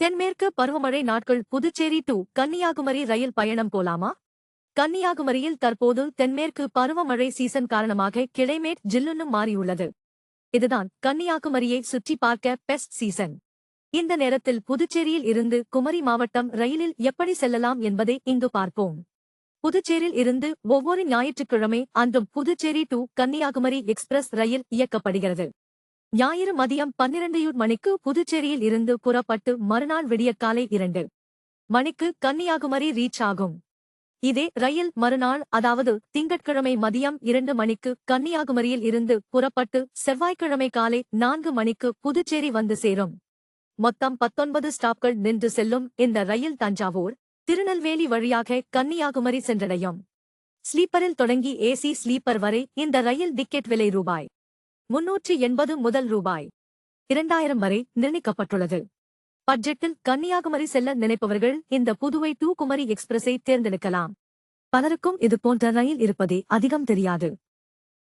தென்மேற்கு பருவமழை நாட்கள் புதுச்சேரி டு கன்னியாகுமரி ரயில் பயணம் போலாமா? கன்னியாகுமரியில் தற்போது தென்மேற்கு பருவமழை சீசன் காரணமாக கிளைமேட் ஜில்லுன்னு மாறியுள்ளது. இதுதான் கன்னியாகுமரியை சுற்றி பார்க்க பெஸ்ட் சீசன். இந்த நேரத்தில் புதுச்சேரியில் இருந்து குமரி மாவட்டம் ரயிலில் எப்படி செல்லலாம் என்பதை இங்கு பார்ப்போம். புதுச்சேரியில் இருந்து ஒவ்வொரு ஞாயிற்றுக்கிழமை அன்றும் புதுச்சேரி டு கன்னியாகுமரி எக்ஸ்பிரஸ் ரயில் இயக்கப்படுகிறது. ஞாயிறு மதியம் பன்னிரண்டையூர் மணிக்கு புதுச்சேரியில் இருந்து புறப்பட்டு மறுநாள் விடியற்காலை இரண்டு மணிக்கு கன்னியாகுமரி ரீச் ஆகும். இதே ரயில் மறுநாள் அதாவது திங்கட்கிழமை மதியம் இரண்டு மணிக்கு கன்னியாகுமரியில் இருந்து புறப்பட்டு செவ்வாய்க்கிழமை காலை நான்கு மணிக்கு புதுச்சேரி வந்து சேரும். மொத்தம் பத்தொன்பது ஸ்டாப்கள் நின்று செல்லும் இந்த ரயில் தஞ்சாவூர் திருநெல்வேலி வழியாக கன்னியாகுமரி சென்றடையும். ஸ்லீப்பரில் தொடங்கி ஏசி ஸ்லீப்பர் வரை இந்த ரயில் டிக்கெட் விலை ரூபாய் முன்னூற்றி எண்பது முதல் ரூபாய். இரண்டாயிரம் வரை நிர்ணயிக்கப்பட்டுள்ளது. பட்ஜெட்டில் கன்னியாகுமரி செல்ல நினைப்பவர்கள் இந்த புதுவை டூ குமரி எக்ஸ்பிரஸை தேர்ந்தெடுக்கலாம். பலருக்கும் இது போன்ற ரயில் இருப்பதே அதிகம் தெரியாது.